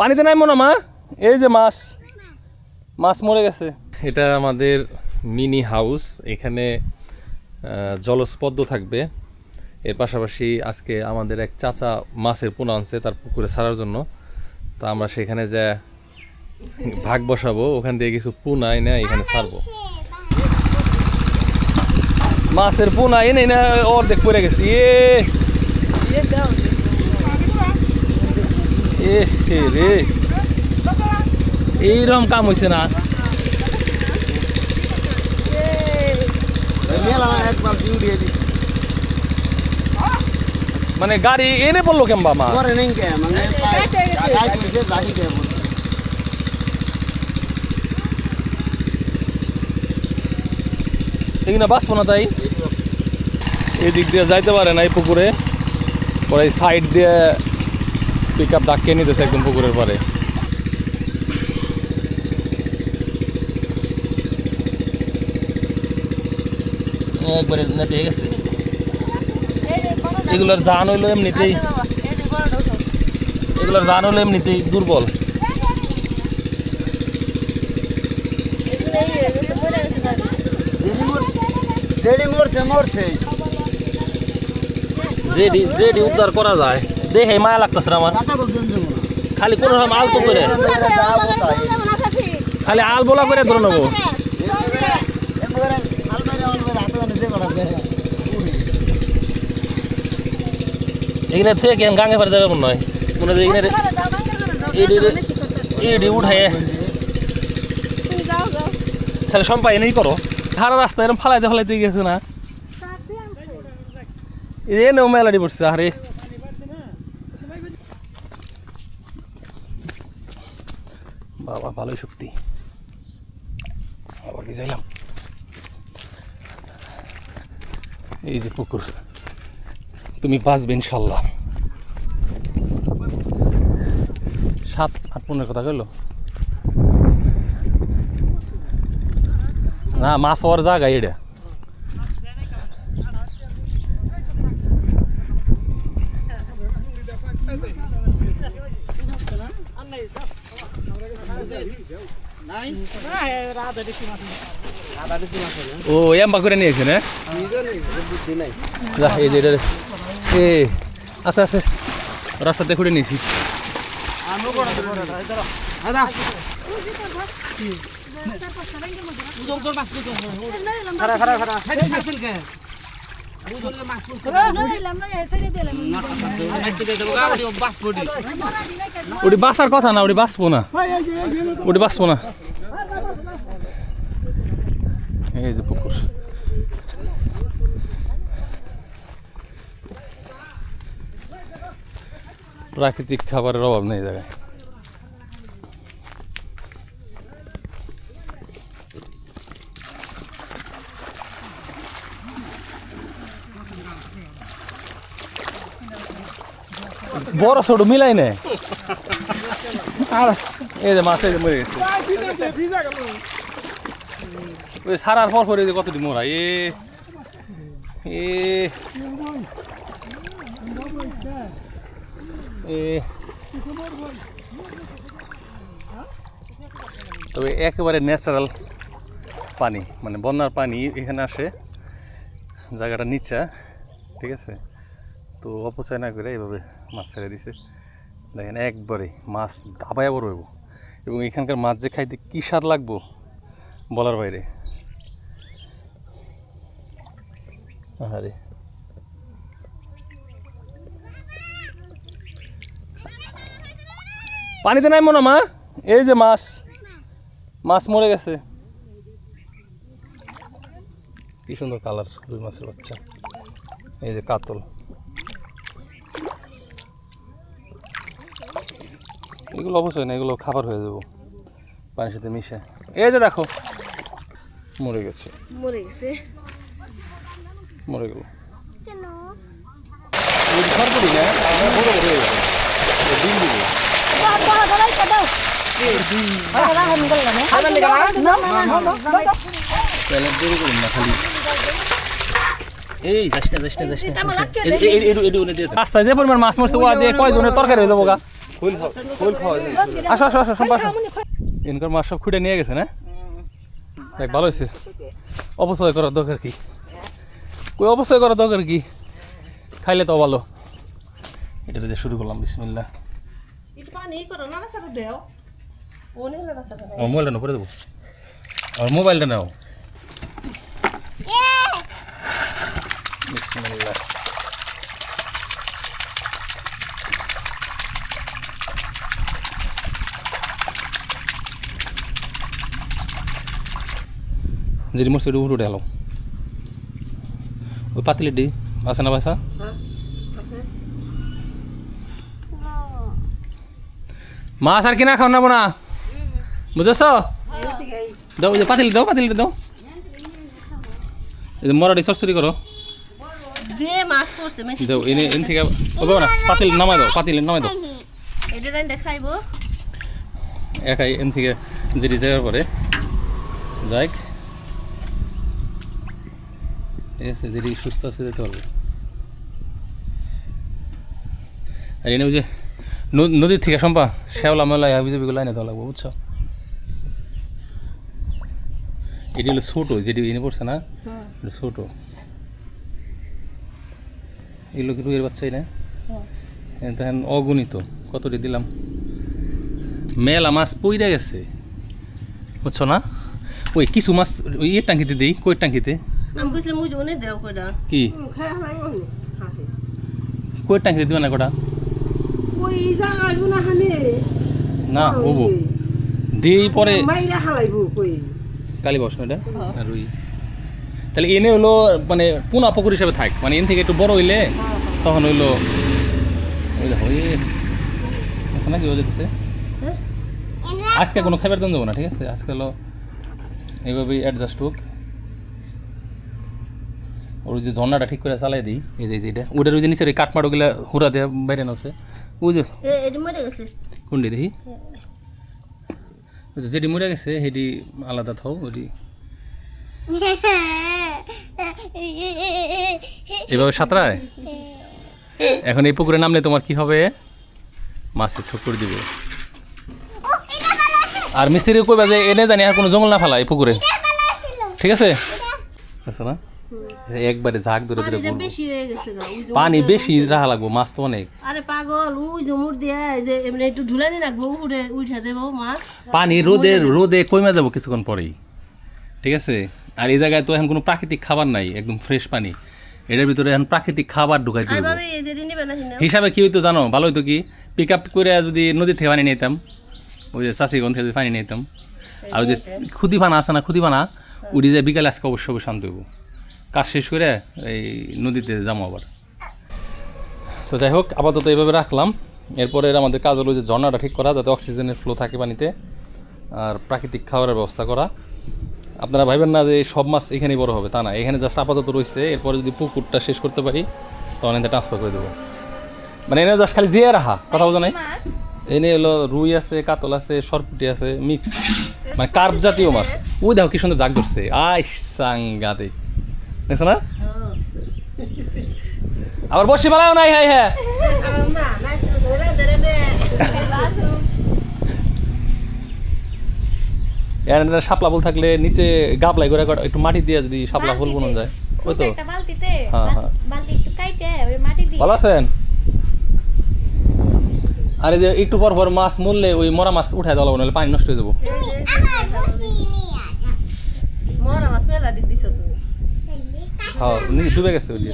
পানিতে নাই মনে মা? এই যে মাছ। মাছ মরে গেছে। এটা আমাদের মিনি হাউস। এখানে আহ, জলজ পদ্ম থাকবে। এর পাশাপাশি আজকে আমাদের এক চাচা মাছের পোনা আনছে তার পুকুরে ছাড়ার জন্য। তো আমরা সেখানে যা ভাগ বসাবো ওখান থেকে কিছু পোনা এনে এখানে ছাড়বো। মাছের পোনা এনে না অর্ধেক পড়ে গেছে। এ এ হে রে। এইরকম কাম হয়েছে না? মানে গাড়ি এনে পড়ল কেমবা মা? করে নেই কে? মানে এখানে বাঁচবো না তাই? এই দিক দিয়ে যাইতে পারে না এই পুকুরে। পরে সাইড দিয়ে পিক আপ ডাকিয়ে নিতেছে একদম পুকুরের পরে একবারে নেটে গেছে। এগুলোর জান হইল এমনিতেই। এগুলোর জান হইল এমনিতেই দুর্বল। যেডি উদ্ধার করা যায়। দেখে মায়া লাগতেছে আমার মনে খালি কোনো রকম আলতো করে খালি আল বলা করে ধরে নেব এখানে থেকে কেন গাঙে ফেরে যাবে মনে হয় মনে হয় এখানে এডি উঠায় তাহলে সম্পাই নেই করো সারা রাস্তা এরকম ফালাইতে ফালাইতে গেছে না এ নেও মেলাডি পড়ছে আরে বাবা ভালোই শক্তি। আবার কি যাইলাম এই যে পুকুর, তুমি বাঁচবে ইনশাল্লাহ সাত আট পনেরো কথা কইলো? না, মাছ হওয়ার জায়গা এটা ও এম্বা করে নিয়েছে না? এই যে এ আছে আছে রাস্তাতে খুঁড়ে নিয়েছি ওটি বাঁচার কথা না, ওটি বাঁচবো না। ওটি বাঁচবো না। এই যে পুকুর। প্রাকৃতিক খাবারের অভাব নেই জায়গায়। বড় ছোট মিলাই নে। আর এই যে মাছ মরে গেছে। ওই সারার পর পরে কতটি এ এ তবে একেবারে ন্যাচারাল পানি মানে বন্যার পানি এখানে আসে, জায়গাটা নিচা, ঠিক আছে? তো অপচয় না করে এইভাবে মাছ ছেড়ে দিছে। দেখেন একবারে মাছ দাবায় বড় হইব। এবং এখানকার মাছ যে খাইতে কী স্বাদ লাগবো বলার বাইরে। আরে পানিতে নাই মনে মা? এই যে মাছ। মাছ মরে গেছে। কি সুন্দর কালার রুই মাছের বাচ্চা। এই যে কাতল। এগুলো অবশ্যই না এগুলো খাবার হয়ে যাব পানির সাথে মিশে এই যে দেখো মরে গেছে মরে গেছে মরে গেল হয়ে রাস্তায় যে পরিমাণ মাছ মারছে ওয়া দিয়ে কয়জনের তরকারি হয়ে যাব গা ফুল খাও ফুল খাও আসো আসো আসো সম্পা আসো ইনকার মাছ সব খুঁড়ে নিয়ে গেছে না? দেখ ভালো হয়েছে। অপচয় করার দরকার কি? কই অপচয় করার দরকার কি? খাইলে তো ভালো। এটা দিয়ে শুরু করলাম বিসমিল্লা একটু পানি করো না সাথে দেও ও নেই না সাথে আমার মোবাইলটা নাও দেবো। আমার মোবাইলটা নাও। বিসমিল্লাহ। যেটি মোর সেটি উঠে এলাম ওই পাতিলি ডি আছে না আছে মাছ আর কিনা খাও না বোনা বুঝেছ দাও যে পাতিলি দাও পাতিলি দাও এই যে মরাটি সরসরি করো যে মাছ মানে দাও এনে এন থেকে ও বাবা না পাতিল নামাই দাও পাতিল নামাই দাও এটা দেখাইবো একাই এন থেকে যেটি যাওয়ার পরে যাইক ঠিক আছে সুস্থ আছে যেতে পারবে। আর এনে ন- নদীর থেকে সম্পা শ্যাওলা মেলা হাবি জাবি লাইনে দেওয়া লাগবে বুঝছ? এটি হলো ছোটো যেটি এনে পড়ছে না হ্যাঁ। ছোট। এগুলো কি রুইয়ের বাচ্চাই না? হ্যাঁ। তখন অগণিত কতটি দিলাম। মেলা মাছ পইরা গেছে বুঝছ না? ওই কিছু মাছ ওই ইয়ের টাঙ্কিতে দিই কই টাঙ্কিতে? আমি কইছিলাম মুই জনে দেও কইরা। কি? খাই হালাইবো হাসি কই দিবে না কটা? কই না হানে? না ওবো। দিই পরে। মাইরা হালাইবো কই? কালী বস না এটা? আর তাহলে এনে হলো মানে পুনা পুকুর হিসাবে থাক। মানে এন থেকে একটু বড় হইলে তখন হইল ওই দেখো এই না কি হয়ে যেতেছে হ্যাঁ? আজকে কোনো খাবার দাম দেবো না ঠিক আছে? আজকে হলো এইভাবেই অ্যাডজাস্ট হোক। ওর যে ঝর্ণাটা ঠিক করে চালাই দিই। এই যে এই এটা। ওটার ওই যে নিচের ওই কাঠমাড়োগুলো হুরা দেওয়া বাইরে নামছে। ওই যে কোনটি দেখি? যে যেটি মরে গেছে সেটি আলাদা থাও ওটি। এভাবে সাঁতরায়? এখন এই পুকুরে নামলে তোমার কি হবে? মাছের ঠুকুর দিবে। আর মিস্ত্রি কইবা যে এনে জানি আর কোনো জঙ্গল না ফেলা এই পুকুরে। ঠিক আছে? আছে না একবারে ঝাঁক ধরে ধরে বেশি হয়ে গেছে যে পানি বেশি রাখা লাগবো মাছ তো অনেক। আরে পাগল ওই জমুর দিয়া যে এমনি একটু ঢুলানি রাখব উড়ে উঠে যাব মাছ। পানি রোদে রোদে কমে যাব কিছুক্ষণ পরেই। ঠিক আছে? আর এই জায়গায় তো এখন কোনো প্রাকৃতিক খাবার নাই একদম ফ্রেশ পানি। এটার ভিতরে এখন প্রাকৃতিক খাবার ঢুকাই দিব। হিসাবে কি হইতো জানো? ভালো হইতো কি? পিক আপ করে যদি নদী থেকে পানি নিতাম ওই যে চাষিগঞ্জ থেকে যদি পানি নিতাম। আর ওই যে খুদি পানা আছে না খুদি পানা উড়ি যায় বিকালে আজকে অবশ্য অবশ্যই শান্ত হইব। কাজ শেষ করে এই নদীতে যাব আবার। তো যাই হোক আপাতত এইভাবে রাখলাম। এরপরে আমাদের কাজ হলো যে ঝর্ণাটা ঠিক করা যাতে অক্সিজেনের ফ্লো থাকে পানিতে আর প্রাকৃতিক খাবারের ব্যবস্থা করা। আপনারা ভাবেন না যে সব মাছ এখানেই বড় হবে তা না। এখানে জাস্ট আপাতত রয়েছে এরপরে যদি পুকুরটা শেষ করতে পারি তখন এনে ট্রান্সফার করে দেবো। মানে এনে জাস্ট খালি জিয়ে রাখা কথা বোঝা নাই? এনে হলো রুই আছে কাতল আছে সরপুটি আছে মিক্স মানে কার্প জাতীয় মাছ। ওই দেখো কি সুন্দর জাগ ধরছে। আই সাংগাতে দেখছ না? আবার বসে পালাও নাই হ্যাঁ হ্যাঁ শাপলা ফুল থাকলে নিচে গাবলাই করে একটু মাটি দিয়ে যদি শাপলা ফুল বনানো যায় ওই তো। হ্যাঁ, হ্যাঁ। ভালো আছেন? আরে যে একটু পর পর মাছ মরলে ওই মরা মাছ উঠায় দেওয়া লাগবে, নাহলে পানি নষ্ট হয়ে যাব। মরা মাছ মেলা দিছ তুমি হ্যাঁ নিচে ডুবে গেছে ওই যে।